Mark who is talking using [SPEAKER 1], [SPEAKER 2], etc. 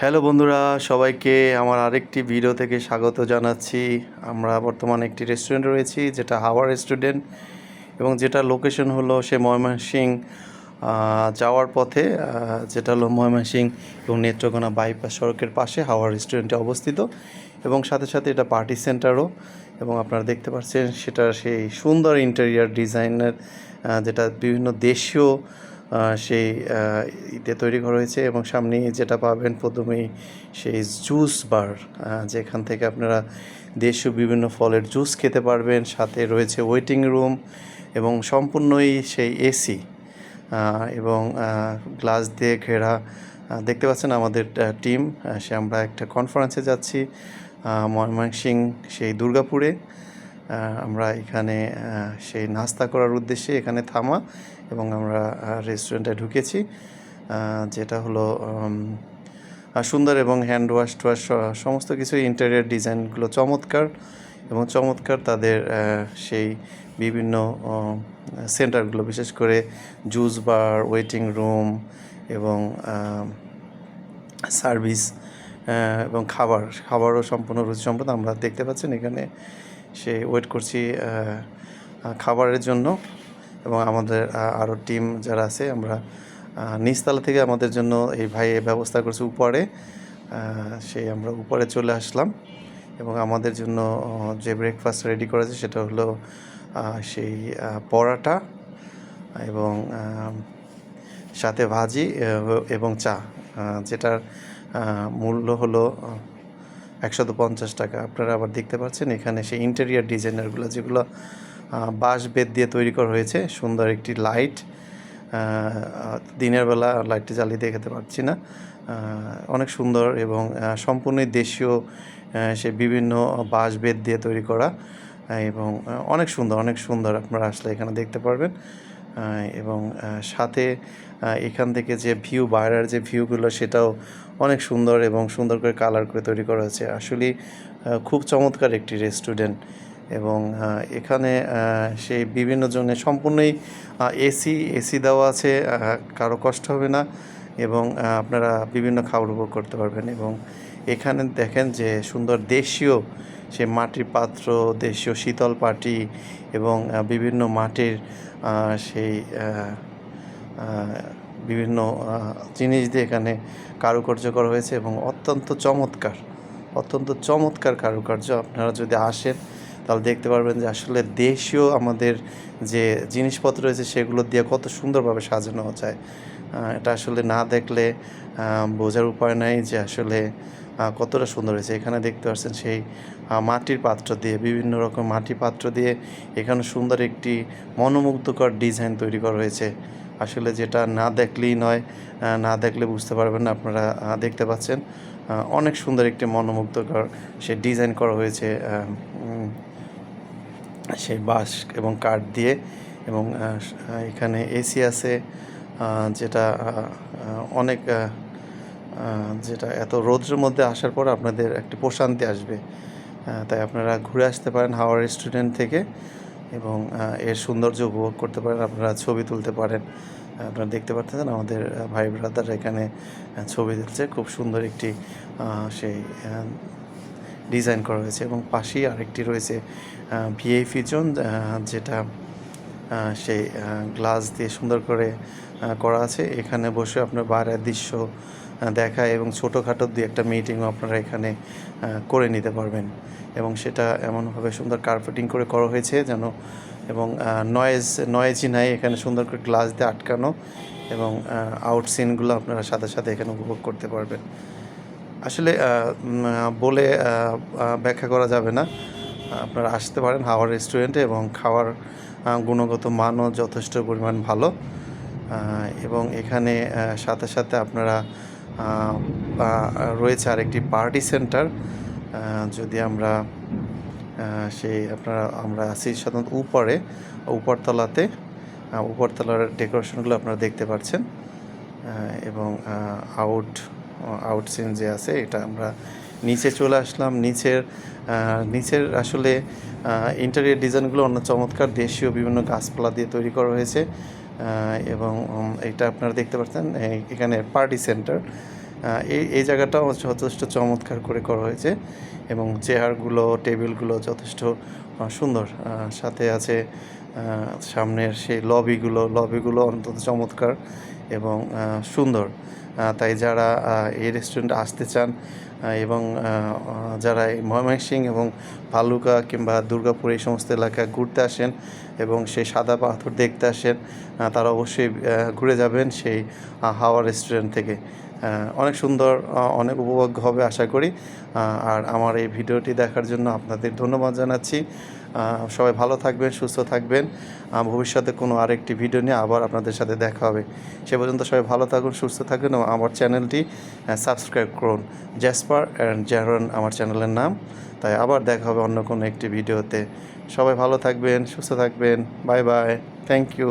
[SPEAKER 1] Hello বন্ধুরা, সবাইকে আমার আরেকটি ভিডিও থেকে স্বাগত জানাচ্ছি। আমরা বর্তমানে একটি রেস্টুরেন্টে রয়েছি, যেটা হাওয়া রেস্টুরেন্ট এবং যেটা লোকেশন হলো সে ময়মনসিং যাওয়ার পথে যেটা হলো ময়মনসিং এবং নেত্রকোনা বাইপাস সড়কের পাশে হাওয়া রেস্টুরেন্টে অবস্থিত, এবং সাথে সাথে এটা পার্টি সেন্টারও এবং আপনারা দেখতে পাচ্ছেন সেটা সেই সুন্দর ইন্টেরিয়ার ডিজাইনের যেটা বিভিন্ন দেশীয় সেই ইতে তৈরি করা হয়েছে এবং সামনে যেটা পাবেন প্রথমেই সেই জুস বার যেখান থেকে আপনারা দেশীয় বিভিন্ন ফলের জুস খেতে পারবেন। সাথে রয়েছে ওয়েটিং রুম এবং সম্পূর্ণই সেই এসি এবং গ্লাস দিয়ে ঘেরা দেখতে পাচ্ছেন আমাদের টিম সে আমরা একটা কনফারেন্সে যাচ্ছি ময়মনসিং সেই দুর্গাপুরে আমরা এখানে সেই নাস্তা করার উদ্দেশ্যে এখানে থামা এবং আমরা রেস্টুরেন্টে ঢুকেছি যেটা হলো সুন্দর এবং হ্যান্ড ওয়াশ টোয়াশ সমস্ত কিছু ইন্টেরিয়ার ডিজাইনগুলো চমৎকার এবং চমৎকার তাদের সেই বিভিন্ন সেন্টারগুলো বিশেষ করে জুস বার ওয়েটিং রুম এবং সার্ভিস এবং খাবার, খাবারও সম্পূর্ণ রুচি সম্পদ আমরা দেখতে পাচ্ছেন এখানে, সে ওয়েট করছি খাবারের জন্য। এবং আমাদের আরও টিম যারা আছে, আমরা নিচতলা থেকে আমাদের জন্য এই ভাই ব্যবস্থা করছে উপরে সেই আমরা উপরে চলে আসলাম এবং আমাদের জন্য যে ব্রেকফাস্ট রেডি করেছে সেটা হলো সেই পরাটা এবং সাথে ভাজি এবং চা যেটার মূল্য হলো একশত পঞ্চাশ টাকা। আপনারা আবার দেখতে পাচ্ছেন এখানে সেই ইন্টেরিয়ার ডিজাইনারগুলো যেগুলো বাঁশ বেত দিয়ে তৈরি করা হয়েছে। সুন্দর একটি লাইট দিনের বেলা লাইটটি জ্বালিয়ে দেখাতে পারছি না। অনেক সুন্দর এবং আহ, সম্পূর্ণই দেশীয় সে বিভিন্ন বাঁশ বেত দিয়ে তৈরি করা। এবং অনেক সুন্দর অনেক সুন্দর আপনারা আসলে এখানে দেখতে পারবেন। এবং সাথে এখান থেকে যে ভিউ বাইরের যে ভিউগুলো সেটাও অনেক সুন্দর এবং সুন্দর করে কালার করে তৈরি করা হয়েছে। আসলে খুব চমৎকার একটি রেস্টুরেন্ট এবং এখানে সেই বিভিন্ন জনে সম্পূর্ণই এসি এসি দেওয়া আছে কারও কষ্ট হবে না এবং আপনারা বিভিন্ন খাবার উপভোগ করতে পারবেন এবং এখানে দেখেন যে সুন্দর দেশীয় সে মাটির পাত্র, দেশীয় শীতল পাটি এবং বিভিন্ন মাটির সেই বিভিন্ন জিনিস দিয়ে এখানে কারুকার্য করা হয়েছে এবং অত্যন্ত চমৎকার অত্যন্ত চমৎকার কারুকার্য। আপনারা যদি আসেন তাহলে দেখতে পারবেন যে আসলে দেশীয় আমাদের যে জিনিসপত্র রয়েছে সেগুলো দিয়ে কত সুন্দরভাবে সাজানো যায়। এটা আসলে না দেখলে বোঝার উপায় নাই যে আসলে কতটা সুন্দর হয়েছে। এখানে দেখতে পাচ্ছেন সেই মাটির পাত্র দিয়ে, বিভিন্ন রকম মাটির পাত্র দিয়ে এখানে সুন্দর একটি মনোমুগ্ধকর ডিজাইন তৈরি করা হয়েছে। আসলে যেটা না দেখলেই নয় না দেখলে বুঝতে পারবেন না আপনারা দেখতে পাচ্ছেন অনেক সুন্দর একটি মনোমুগ্ধকর সে ডিজাইন করা হয়েছে সেই বাঁশ এবং কাঠ দিয়ে এবং এখানে এসি আছে যেটা অনেক যেটা এত রৌদ্রের মধ্যে আসার পর আপনাদের একটি প্রশান্তি আসবে। তাই আপনারা ঘুরে আসতে পারেন হাওয়া রেস্টুরেন্ট থেকে এবং এর সৌন্দর্য উপভোগ করতে পারেন, আপনারা ছবি তুলতে পারেন। আপনারা দেখতে পাচ্ছেন আমাদের ভাই ব্রাদার এখানে ছবি তুলছে। খুব সুন্দর একটি সেই ডিজাইন করা হয়েছে এবং পাশেই আরেকটি রয়েছে ভিআইপি জোন যেটা সেই গ্লাস দিয়ে সুন্দর করে করা আছে। এখানে বসে আপনার বাইরের দৃশ্য দেখা এবং ছোটোখাটো দুই একটা মিটিংও আপনারা এখানে করে নিতে পারবেন। এবং সেটা এমনভাবে সুন্দর কার্পেটিং করে করা হয়েছে যেন, এবং নয়েজ নয়েজই নাই, এখানে সুন্দর করে গ্লাস দিয়ে আটকানো এবং আউট সিনগুলো আপনারা সাথে সাথে এখানে উপভোগ করতে পারবেন। আসলে বলে ব্যাখ্যা করা যাবে না। আপনারা আসতে পারেন হাওয়ার রেস্টুরেন্টে এবং খাওয়ার গুণগত মানও যথেষ্ট পরিমাণ ভালো। এবং এখানে সাথে সাথে আপনারা রয়েছে আরেকটি পার্টি সেন্টার। যদি আমরা সেই আপনারা, আমরা আছি সাধারণত উপরে, উপরতলাতে। উপরতলার ডেকোরেশনগুলো আপনারা দেখতে পাচ্ছেন। এবং আউট আউট সিন যে আছে, এটা আমরা নিচে চলে আসলাম। নিচের নিচের আসলে ইন্টেরিয়ার ডিজাইনগুলো অন্য চমৎকার। দেশীয় বিভিন্ন গাছপালা দিয়ে তৈরি করা হয়েছে। এবং এটা আপনারা দেখতে পাচ্ছেন এখানে পার্টি সেন্টার এই এই জায়গাটাও যথেষ্ট চমৎকার করে করা হয়েছে। এবং চেয়ারগুলো টেবিলগুলো যথেষ্ট সুন্দর। সাথে আছে সামনের সেই লবিগুলো লবিগুলো অন্তত চমৎকার। এবং সুন্দর। তাই যারা এই রেস্টুরেন্টে আসতে চান এবং যারা ময়মনসিং এবং ভালুকা কিংবা দুর্গাপুর এই সমস্ত এলাকায় ঘুরতে আসেন এবং সেই সাদা পাথর দেখতে আসেন তারা অবশ্যই ঘুরে যাবেন সেই হাওয়া রেস্টুরেন্ট থেকে। অনেক সুন্দর অনেক উপভোগ্য হবে আশা করি। আর আমার এই ভিডিওটি দেখার জন্য আপনাদের ধন্যবাদ জানাচ্ছি। সবাই ভালো থাকবেন, সুস্থ থাকবেন। ভবিষ্যতে কোনো আরেকটি ভিডিও নিয়ে আবার আপনাদের সাথে দেখা হবে। সে পর্যন্ত সবাই ভালো থাকুন, সুস্থ থাকুন এবং আমার চ্যানেলটি সাবস্ক্রাইব করুন। জ্যাসপার অ্যান্ড জ্যারন আমার চ্যানেলের নাম। তাই আবার দেখা হবে অন্য কোনো একটি ভিডিওতে। সবাই ভালো থাকবেন, সুস্থ থাকবেন। Bye bye. Thank you